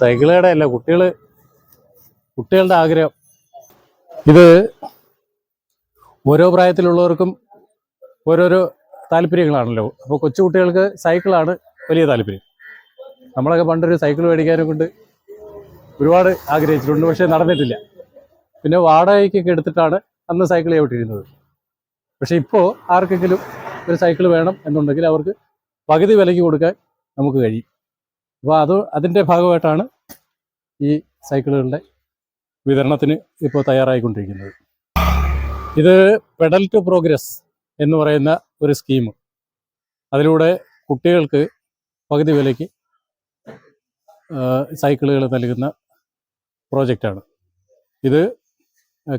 സൈക്കിളുകളുടെ അല്ല കുട്ടികൾ കുട്ടികളുടെ ആഗ്രഹം. ഇത് ഓരോ പ്രായത്തിലുള്ളവർക്കും ഓരോരോ താല്പര്യങ്ങളാണല്ലോ. അപ്പോൾ കൊച്ചുകുട്ടികൾക്ക് സൈക്കിളാണ് വലിയ താല്പര്യം. നമ്മളൊക്കെ പണ്ടൊരു സൈക്കിൾ മേടിക്കാനും കൊണ്ട് ഒരുപാട് ആഗ്രഹിച്ചിട്ടുണ്ട് പക്ഷേ നടന്നിട്ടില്ല. പിന്നെ വാടകയ്ക്കൊക്കെ എടുത്തിട്ടാണ് അന്ന് സൈക്കിൾ ചവിട്ടിയിരുന്നത് പക്ഷേ ഇപ്പോൾ ആർക്കെങ്കിലും ഒരു സൈക്കിൾ വേണം എന്നുണ്ടെങ്കിൽ അവർക്ക് പകുതി വിലയ്ക്ക് കൊടുക്കാൻ നമുക്ക് കഴിയും. അപ്പോൾ അത് അതിന്റെ ഭാഗമായിട്ടാണ് ഈ സൈക്കിളുകളുടെ വിതരണത്തിന് ഇപ്പോൾ തയ്യാറായിക്കൊണ്ടിരിക്കുന്നത്. ഇത് പെഡൽ ടു പ്രോഗ്രസ് എന്ന് പറയുന്ന ഒരു സ്കീം അതിലൂടെ കുട്ടികൾക്ക് പകുതി വിലയ്ക്ക് സൈക്കിളുകൾ നൽകുന്ന പ്രോജക്റ്റാണ്. ഇത്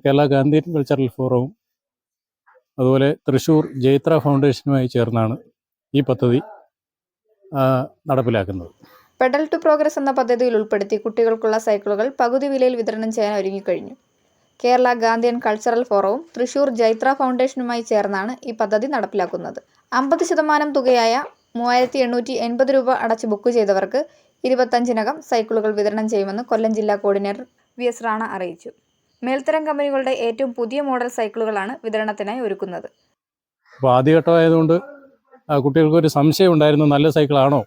കേരള ഗാന്ധി കൾച്ചറൽ ഫോറവും അതുപോലെ തൃശ്ശൂർ ജൈത്ര ഫൗണ്ടേഷനുമായി ചേർന്നാണ് ഈ പദ്ധതി നടപ്പിലാക്കുന്നത്. പെഡൽ ടു പ്രോഗ്രസ് എന്ന പദ്ധതിയിൽ ഉൾപ്പെടുത്തി കുട്ടികൾക്കുള്ള സൈക്കിളുകൾ പകുതി വിലയിൽ വിതരണം ചെയ്യാൻ ഒരുങ്ങിക്കഴിഞ്ഞു. കേരള ഗാന്ധിയൻ കൾച്ചറൽ ഫോറവും തൃശൂർ ജൈത്ര ഫൗണ്ടേഷനുമായി ചേർന്നാണ് ഈ പദ്ധതി നടപ്പിലാക്കുന്നത്. അമ്പത് ശതമാനം തുകയായ മൂവായിരത്തി എണ്ണൂറ്റി എൺപത് രൂപ അടച്ച് ബുക്ക് ചെയ്തവർക്ക് ഇരുപത്തഞ്ചിനകം സൈക്കിളുകൾ വിതരണം ചെയ്യുമെന്ന് കൊല്ലം ജില്ലാ കോർഡിനേറ്റർ വി എസ് റാണ അറിയിച്ചു. മേൽത്തരം കമ്പനികളുടെ ഏറ്റവും പുതിയ മോഡൽ സൈക്കിളുകളാണ് വിതരണത്തിനായി ഒരുക്കുന്നത്. ആദ്യഘട്ടമായതുകൊണ്ട് കുട്ടികൾക്ക് ഒരു സംശയം ഉണ്ടായിരുന്നു നല്ല സൈക്കിളാണോ?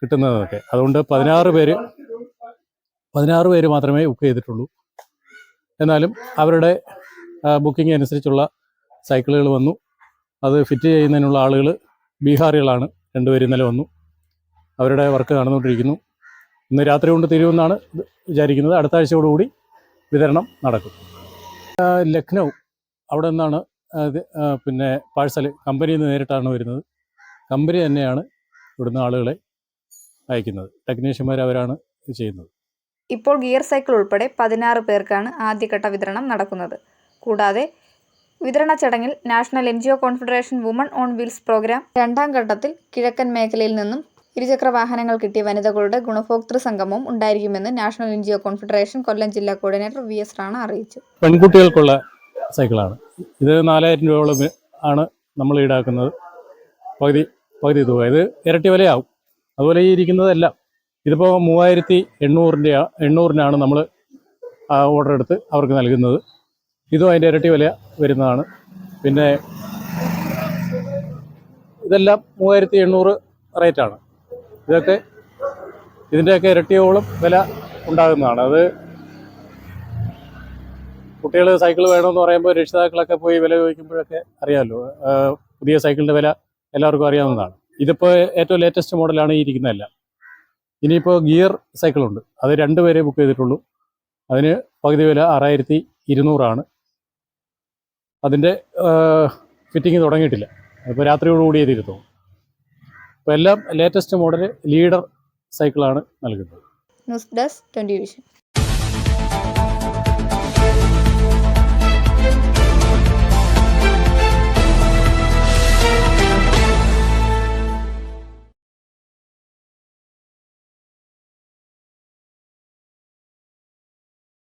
കിട്ടുന്നതൊക്കെ. അതുകൊണ്ട് പതിനാറ് പേര് പതിനാറ് പേര് മാത്രമേ ബുക്ക് ചെയ്തിട്ടുള്ളൂ. എന്നാലും അവരുടെ ബുക്കിംഗ് അനുസരിച്ചുള്ള സൈക്കിളുകൾ വന്നു. അത് ഫിറ്റ് ചെയ്യുന്നതിനുള്ള ആളുകൾ ബീഹാറികളാണ് രണ്ടുപേർ ഇന്നലെ വന്നു. അവരുടെ വർക്ക് നടന്നുകൊണ്ടിരിക്കുന്നു. ഇന്ന് രാത്രി കൊണ്ട് തീരുമെന്നാണ് വിചാരിക്കുന്നത്. അടുത്ത ആഴ്ചയോടുകൂടി വിതരണം നടക്കും. ലക്നൗ അവിടെ നിന്നാണ് പിന്നെ പാഴ്സൽ കമ്പനിയിൽ നിന്ന് നേരിട്ടാണ് വരുന്നത്. കമ്പനി തന്നെയാണ് ഇവിടുന്ന് ആളുകളെ അയക്കുന്നത്. ടെക്നീഷ്യന്മാർ അവരാണ് ചെയ്യുന്നത്. ഇപ്പോൾ ഗിയർ സൈക്കിൾ ഉൾപ്പെടെ പതിനാറ് പേർക്കാണ് ആദ്യഘട്ട വിതരണം നടക്കുന്നത്. കൂടാതെ വിതരണ ചടങ്ങിൽ national N G O confederation woman on wheels programme രണ്ടാം ഘട്ടത്തിൽ കിഴക്കൻ മേഖലയിൽ നിന്നും ഇരുചക്ര വാഹനങ്ങൾ കിട്ടിയ വനിതകളുടെ ഗുണഭോക്തൃ സംഗമവും ഉണ്ടായിരിക്കുമെന്ന് national N G O confederation Kollam ജില്ലാ കോർഡിനേറ്റർ വി എസ് റാണ അറിയിച്ചു. പെൺകുട്ടികൾക്കുള്ള സൈക്കിളാണ് ഇത് നാലായിരം രൂപയോളം ആണ് നമ്മൾ ഈടാക്കുന്നത്. പകുതി പകുതി തുക. ഇത് ഇരട്ടി വിലയാവും. അതുപോലെ ഈ ഇരിക്കുന്നതെല്ലാം ഇതിപ്പോൾ മൂവായിരത്തി എണ്ണൂറിന്റെ എണ്ണൂറിനാണ് നമ്മൾ ഓർഡർ എടുത്ത് അവർക്ക് നൽകുന്നത്. ഇതും അതിന്റെ ഇരട്ടി വില വരുന്നതാണ്. പിന്നെ ഇതെല്ലാം മൂവായിരത്തി എണ്ണൂറ് റേറ്റാണ് ഇതൊക്കെ ഇതിന്റെയൊക്കെ ഇരട്ടിയോളം വില ഉണ്ടാകുന്നതാണ്. അത് കുട്ടികൾ സൈക്കിൾ വേണമെന്ന് പറയുമ്പോൾ രക്ഷിതാക്കളൊക്കെ പോയി വില ചോദിക്കുമ്പോഴൊക്കെ അറിയാമല്ലോ പുതിയ സൈക്കിളിന്റെ വില എല്ലാവർക്കും അറിയാവുന്നതാണ്. ഇതിപ്പോൾ ഏറ്റവും ലേറ്റസ്റ്റ് മോഡലാണ് ഈ ഇരിക്കുന്നതെല്ലാം ഇനിയിപ്പോൾ ഗിയർ സൈക്കിളുണ്ട് അത് രണ്ട് പേരെ ബുക്ക് ചെയ്തിട്ടുള്ളൂ. അതിന് പകുതി വില ആറായിരത്തി ഇരുന്നൂറാണ്. അതിന്റെ ഫിറ്റിംഗ് തുടങ്ങിയിട്ടില്ല. അതിപ്പോൾ രാത്രിയോടുകൂടി ചെയ്തിരുത്തു അപ്പോൾ എല്ലാം ലേറ്റസ്റ്റ് മോഡൽ ലീഡർ സൈക്കിളാണ് നൽകുന്നത്. News desk twenty vision